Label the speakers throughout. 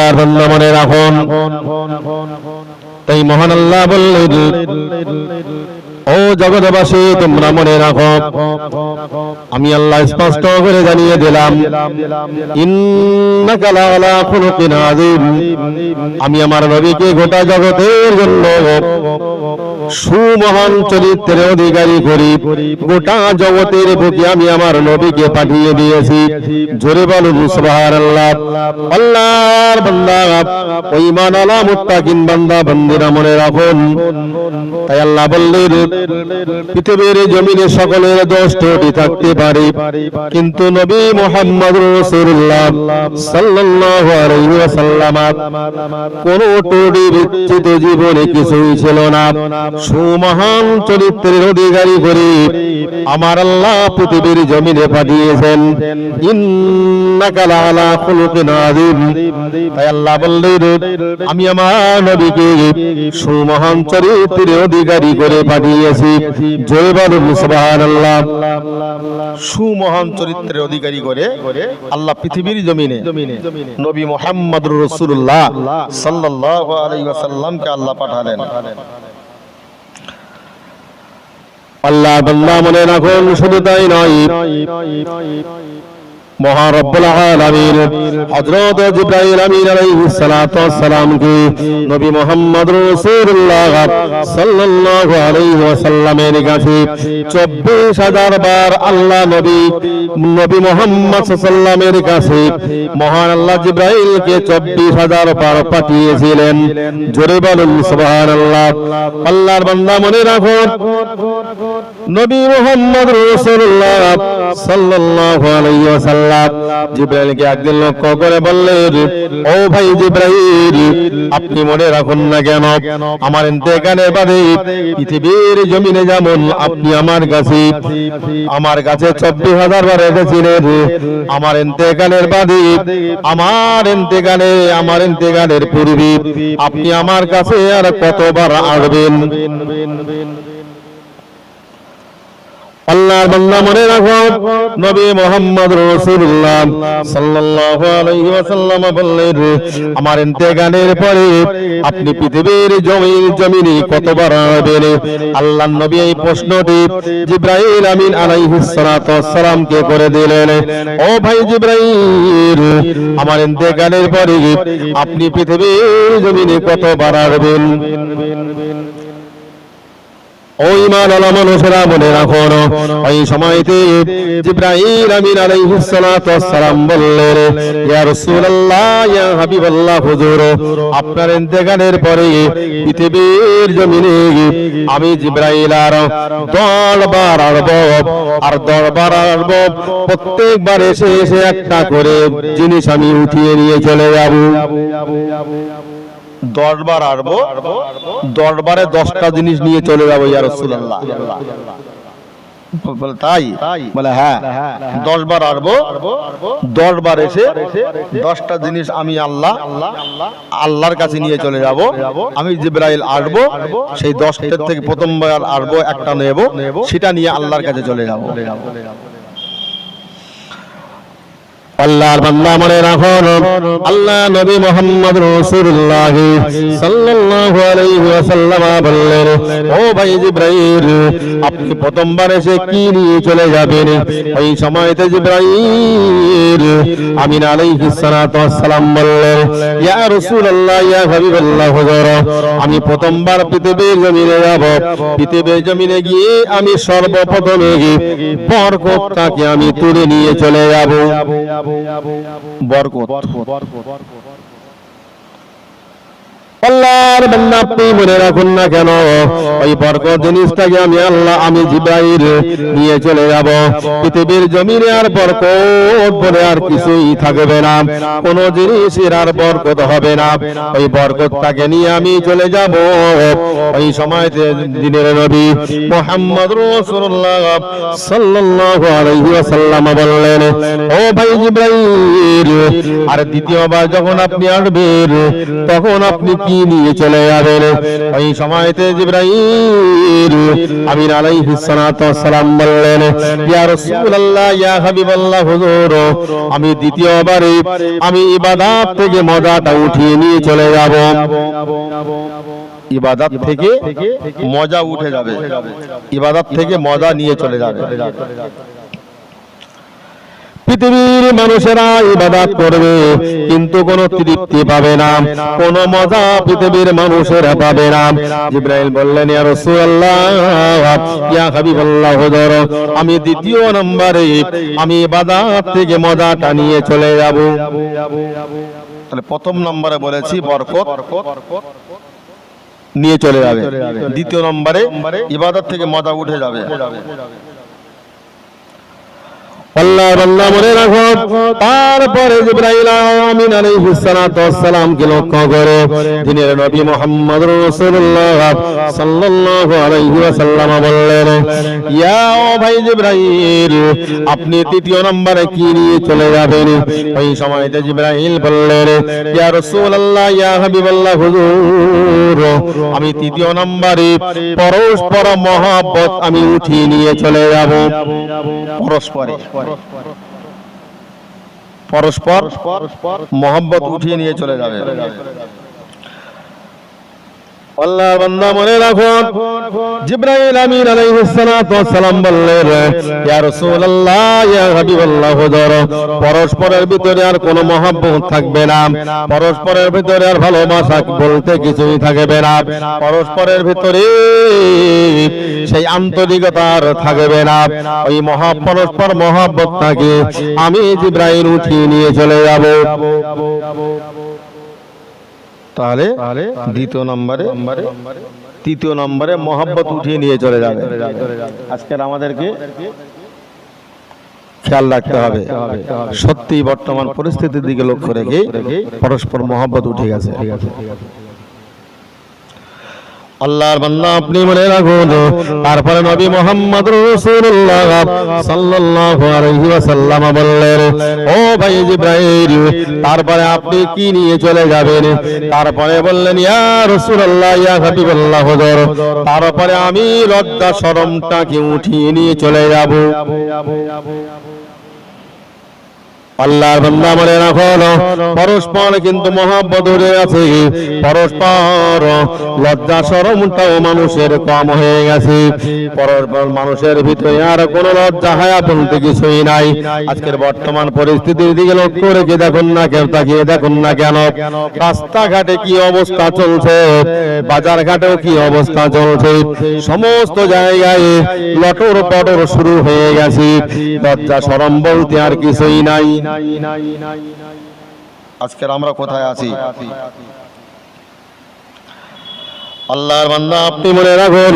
Speaker 1: আল্লাহর বান্দা মনে রাখুন। তাই মহান আল্লাহ বললেন, ও জগৎবাসী, তোমরা মনে রাখো, আমি আল্লাহ স্পষ্ট করে জানিয়ে দিলাম আমি আমার নবীকে গোটা জগতের জন্য সুমহান চরিত্রের অধিকারী করি। গোটা জগতের প্রতি আমি আমার নবীকে পাঠিয়ে দিয়েছি। জোরে বলুন সুবহানাল্লাহ। আল্লাহর বান্দা, ওই মান আলা মুত্তাকিন বান্দা, বান্দিরা মনে রাখুন। তাই আল্লাহ বললেন, পৃথিবীর জমিনে সকলের দোষ থাকতে পারে। কিন্তু নবী মোহাম্মদ রাসূলুল্লাহ সাল্লাল্লাহু আলাইহি ওয়াসাল্লাম, কোন ত্রুটি বিচ্ছিত জীবনে কিছুই ছিল না। সুমহান চরিত্রের অধিকারী করে আমার আল্লাহ পৃথিবীর জমিনে পাঠিয়েছেন। আমি আমার নবীকে সুমহান চরিত্রের অধিকারী করে পাঠিয়েছি। জয় সুমহান চরিত্রের অধিকারী করে আল্লাহ পৃথিবীর জমিনে নবী মোহাম্মদ রাসূলুল্লাহ সাল্লাল্লাহু আলাইহি ওয়াসাল্লামকে আল্লাহ পাঠালেন। আল্লাহ বন্দা মনে রাখুন শুধু তাই নয়। মহারব্বুল আলামিন। হযরত জিবরাইল আমিন আলাইহিস সালাতু ওয়াস সালাম কে নবী মুহাম্মদ রাসূলুল্লাহ সাল্লাল্লাহু আলাইহি ওয়াসাল্লামের কাছে 24000 বার আল্লাহ নবী নবী মুহাম্মদ সাল্লামের কাছে মহান আল্লাহ জিবরাইল কে 24000 বার পাঠিয়েছিলেন। জোরে বলুন, সুবহানাল্লাহ। আল্লাহর বান্দা মনে রাখো, নবী মুহাম্মদ রাসূলুল্লাহ সাল্লাল্লাহু লক্ষ্য করে বললেন, ও ভাই আপনি মনে রাখুন না কেন? আমার ইন্তেকালের বাদে পৃথিবীর জমিনে যেমন আপনি আমার কাছে আমার কাছে চব্বিশ হাজার বার এসেছিলেন, আমার ইন্তেকালের বাদে, আমার ইন্তেকালে, আমার ইন্তেকালের পূর্বে আপনি আমার কাছে আর কতবার আসবেন? আল্লাহর বান্দা মনে রাখো, নবী মোহাম্মদ রাসূলুল্লাহ সাল্লাল্লাহু আলাইহি ওয়াসাল্লাম বললেন, আমার ইন্তেকালের পরে আপনি পৃথিবীর জমিন জমিনে কতবার আসবেন আল্লাহর নবী এই প্রশ্নটি জিব্রাইল আমিন আলাইহিস সালাতু ওয়াসসালাম কে করে দিলেন, ও ভাই জিব্রাইল, আমার ইন্তেকালের পরে আপনি পৃথিবীর জমিনে কতবার আসবেন ইমান আলা মানুষেরা মনে রাখুন ওই সময়তে জিব্রাইল আমিন আলাইহিস সালাতু বললেন ইয়া রাসূলুল্লাহ ইয়া হাবিবাল্লাহ হুজুর আপনার ইন্তেকালের পরে পৃথিবীর জমিনে আমি জিব্রাইল আর দশবার আসব আর দশবার আসব প্রত্যেকবার এসে এসে একটা করে জিনিস আমি উঠিয়ে নিয়ে চলে যাব। দশবার আসব দশবারে দশটা জিনিস নিয়ে চলে যাব ইয়া রসুল্লাহ তাই? বলে হ্যাঁ। দশ বার আসব দশ বার এসে দশটা জিনিস আমি আল্লাহ আল্লাহর কাছে নিয়ে চলে যাব। আমি জিব্রাইল আসব সেই দশটার থেকে প্রথমবার আসব একটা নেব সেটা নিয়ে আল্লাহর কাছে চলে যাব। আল্লাহর বান্দা মনে রাখুন। আল্লাহ নবী মোহাম্মদ রাসূলুল্লাহ সাল্লাল্লাহু আলাইহি ওয়াসাল্লাম বললেন, ও ভাই জিব্রাইল, আপনি প্রথমবার এসে কি নিয়ে চলে যাবেন? ওই সময়তে জিব্রাইল আমিন আলাইহিস সালাতু ওয়াসসালাম বললেন, ইয়া রাসূলুল্লাহ, ইয়া হাবিবাল্লাহ, হুজুর, আমি প্রথমবার পৃথিবীর জমিনে যাব। পৃথিবীর জমিনে গিয়ে আমি সর্বপ্রথমে বরকতটাকে আমি তুলে নিয়ে চলে যাব। বরকত আল্লাহর বান্দা আপনি মনে রাখুন না কেন? ওই জিনিসটাকে আমি আল্লাহ, আমি নিয়ে চলে যাব। পৃথিবীর জমিনে আর বরকত বলে আর কিছুই থাকবে না। কোন জিনিসের আর বরকত হবে না। ওই বরকতটাকে নিয়ে আমি চলে যাব। ওই সময়তে দিনের নবী মুহাম্মদ রাসূলুল্লাহ সাল্লাল্লাহু আলাইহি ওয়াসাল্লাম বললেন, ও ভাই জিব্রাইল, আর দ্বিতীয়বার যখন আপনি আসবেন, তখন আপনি কি কি নিয়ে চলে যাবেন। ওই সময়তে জিব্রাইল আমিন আলাইহিস সালাতু ওয়াসসালাম বললেন, ইয়া রাসূলুল্লাহ, ইয়া হাবিবাল্লাহ, হুজুর, আমি দ্বিতীয়বারে আমি ইবাদত থেকে মজাটা উঠিয়ে নিয়ে চলে যাব। ইবাদত থেকে মজা উঠে যাবে। ইবাদত থেকে মজা নিয়ে চলে যাবে। পৃথিবীর মানুষেরা ইবাদত করবে, কিন্তু কোনো তৃপ্তি পাবে না, কোনো মজা পৃথিবীর মানুষেরা পাবে না। জিব্রাইল বললেন, ইয়া রাসূলুল্লাহ, ইয়া হুজুর, আমি দ্বিতীয় নম্বরে আমি ইবাদত থেকে মজাটা নিয়ে চলে যাব। তাহলে প্রথম নম্বরে বলেছি বরকত নিয়ে চলে যাবে। দ্বিতীয় নম্বরে ইবাদত থেকে মজা উঠে যাবে। আল্লাহ বান্দা মনে রাখো, তারপরে আমিন আলাইহিস সালাতু লক্ষ্য করে নবী মুহাম্মদ রাসূলুল্লাহ সাল্লাল্লাহু আলাইহি বললেন, ইয়া ও ভাই জিব্রাইল, আপনি তৃতীয় নম্বরে কি নিয়ে চলে যাবেন? ওই সময়তে জিব্রাইল বললেন, ইয়া রাসূলুল্লাহ, ইয়া হাবিবাল্লাহ, হুজুর, আমি তৃতীয় নম্বরে পরস্পর মহব্বত আমি উঠিয়ে নিয়ে চলে যাব। পরস্পরে। পরস্পর। মোহাম্মত উঠিয়ে নিয়ে চলে যাবে। আল্লাহ বান্দা মনে রাখো। জিব্রাইল আমিন আলাইহিস সালাতু ওয়াসসালাম বললেন, ইয়া রাসূলুল্লাহ, ইয়া হাবিবাল্লাহ পরস্পরের ভিতরে আর কোনো মহব্বত থাকবে না। পরস্পরের ভিতরে আর ভালোবাসা বলতে কিছুই থাকবে না। পরস্পরের ভিতরে সেই আন্তরিকতা আর থাকবে না। ওই মহা পরস্পর মহব্বত থাকে। আমি জিব্রাইল উঠিয়ে নিয়ে চলে যাব। তাহলে দ্বিতীয় নম্বরে তৃতীয় নম্বরে মহাব্বত উঠিয়ে নিয়ে চলে যাবে। আজকের আমাদেরকে খেয়াল রাখতে হবে। সত্যি বর্তমান পরিস্থিতির দিকে লক্ষ্য রেখে পরস্পর মহাব্বত উঠে গেছে। আল্লাহর বান্দা আপনি মনে রাখুন। তারপরে নবী মোহাম্মদ রাসূলুল্লাহ সাল্লাল্লাহু আলাইহি ওয়াসাল্লাম বললেন, ও ভাই জিব্রাইল, তারপরে আপনি কি নিয়ে চলে যাবেন? তারপরে বললেন, ইয়া রাসূলুল্লাহ, ইয়া হাবিবাল্লাহ, হুজুর, তারপরে আমি লজ্জা শরমটাকে উঠিয়ে নিয়ে চলে যাব। আল্লাহর বান্দা মনে রাখো পরস্পর কিন্তু মহাব্বত হয়ে আছে পরস্পর লজ্জা শরমটাও মানুষের কম হয়ে গেছে। পরস্পর মানুষের ভিতরে আর কোন লজ্জা হায়া বলতে কিছুই নাই। আজকের বর্তমান পরিস্থিতির দিকে লক্ষ্য রেখে দেখুন না কেন তাকিয়ে দেখুন না কেন? রাস্তাঘাটে কি অবস্থা চলছে? বাজার ঘাটেও কি অবস্থা চলছে? সমস্ত জায়গায় লটর পটর শুরু হয়ে গেছে। লজ্জা শরম বলতে আর কিছুই নাই। আজকের আমরা কোথায় আছি? আল্লাহর বান্দা আপনি মনে রাখুন।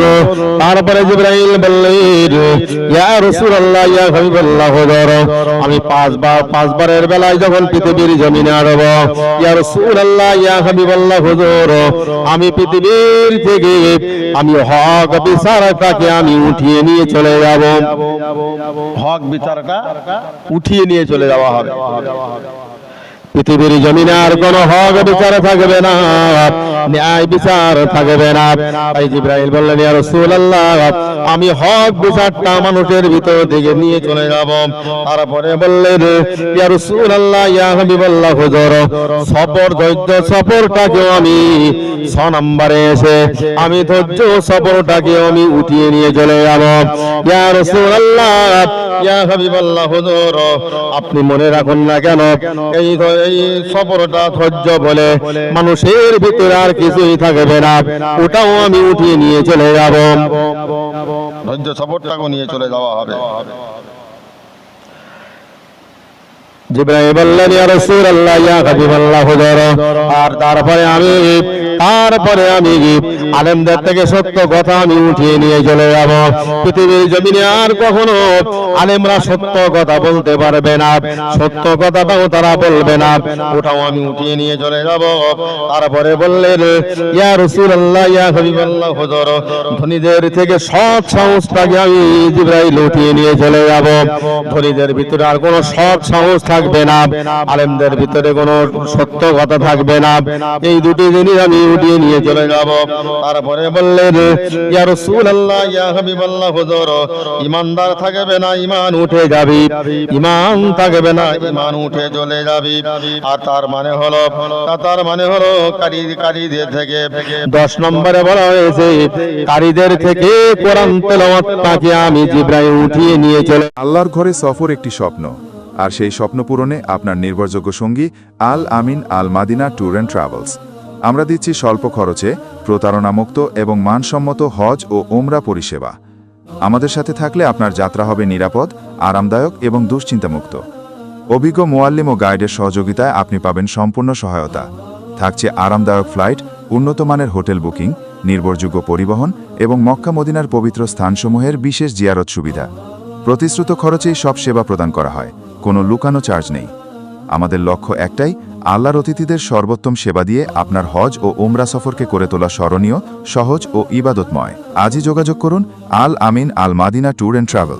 Speaker 1: তারপরে জিব্রাইল বললেন ইয়া রাসূলুল্লাহ, ইয়া হাবিবাল্লাহ, হুজুর, আমি পাঁচবার, পাঁচবারের বেলায় যখন পৃথিবীর জমিনে আরব ইয়া রাসূলুল্লাহ, ইয়া হাবিবাল্লাহ, হুজুর, আমি পৃথিবীর থেকে আমি হক বিচারটাকে আমি উঠিয়ে নিয়ে চলে যাব। হক বিচারটা উঠিয়ে নিয়ে চলে যাওয়া হবে। পৃথিবীর জমিনে আর কোন হক বিচার থাকবে না। ন্যায় বিচার থাকবে না। তাই বললেন, ইয়া রাসূলুল্লাহ, আমি হক বিচারটা মানুষের ভিতর থেকে নিয়ে চলে যাব। তারপরে বললেন, ইয়া রাসূলুল্লাহ, ইয়া হাবিবাল্লাহ, হুজুর সফর ধৈর্য আমি ছ নম্বরে এসে, আমি ধৈর্য সফরটাকে আমি উঠিয়ে নিয়ে চলে যাব। ইয়া রাসূলুল্লাহ, ইয়া হাবিবাল্লাহ, হুজুর, আপনি মনে রাখুন না কেন, এই এই সফরটা ধৈর্য বলে মানুষের ভিতরে আর কিছুই থাকবে না। ওটাও আমি উঠিয়ে নিয়ে চলে যাব। ধৈর্য নিয়ে চলে যাওয়া হবে। আর তারপরে আমি তারপরে আমি আলেমদের থেকে সত্য কথা আমি উঠিয়ে নিয়ে চলে যাব। পৃথিবীর জমিনে আর কখনো আলেমরা সত্য কথা বলতে পারবে না। সত্য কথাটাও তারা বলবে না। ওটাও আমি উঠিয়ে নিয়ে চলে যাব। তারপরে বললেন, ইয়া রাসূলুল্লাহ, ইয়া হাবিবাল্লাহ, হুজুর, ধনীদের থেকে সৎ সাহসটাকে আমি জিব্রাইল উঠিয়ে নিয়ে চলে যাব। ধনীদের ভিতরে আর কোনো সৎ সাহস থাকবে না। আলেমদের ভিতরে কোনো সত্য কথা থাকবে না। এই দুটি জিনিস আমি উঠিয়ে নিয়ে চলে যাব। তারপরে বললেন ইয়া রাসূলুল্লাহ, ইয়া হাবিবাল্লাহ, হুজুর ইমানদার থাকবে না ইমান উঠে যাবে। ইমান থাকবে না ইমান উঠে চলে যাবে। আর তার মানে হলো তার মানে হলো কারি কারিদের থেকে দশ নম্বরে বলা হয়েছে, কারিদের থেকে কোরআন তেলাওয়াতটাকে আমি জিব্রাইল উঠিয়ে নিয়ে চলে
Speaker 2: আল্লাহর ঘরে সফর একটি স্বপ্ন, আর সেই স্বপ্ন পূরণে আপনার নির্ভরযোগ্য সঙ্গী Al Amin Al Madina tour and travels. আমরা দিচ্ছি স্বল্প খরচে প্রতারণামুক্ত এবং মানসম্মত হজ ও ওমরা পরিষেবা। আমাদের সাথে থাকলে আপনার যাত্রা হবে নিরাপদ, আরামদায়ক এবং দুশ্চিন্তামুক্ত। অভিজ্ঞ মোয়াল্লিম ও গাইডের সহযোগিতায় আপনি পাবেন সম্পূর্ণ সহায়তা। থাকছে আরামদায়ক ফ্লাইট, উন্নত মানের হোটেল বুকিং, নির্ভরযোগ্য পরিবহন এবং মক্কা মদিনার পবিত্র স্থানসমূহের বিশেষ জিয়ারত সুবিধা। প্রতিশ্রুত খরচেই সব সেবা প্রদান করা হয়, কোনো লুকানো চার্জ নেই। আমাদের লক্ষ্য একটাই, আল্লাহর অতিথিদের সর্বোত্তম সেবা দিয়ে আপনার হজ ও ওমরা সফরকে করে তোলা স্মরণীয়, সহজ ও ইবাদতময়। আজই যোগাযোগ করুন Al Amin Al Madina tour and travel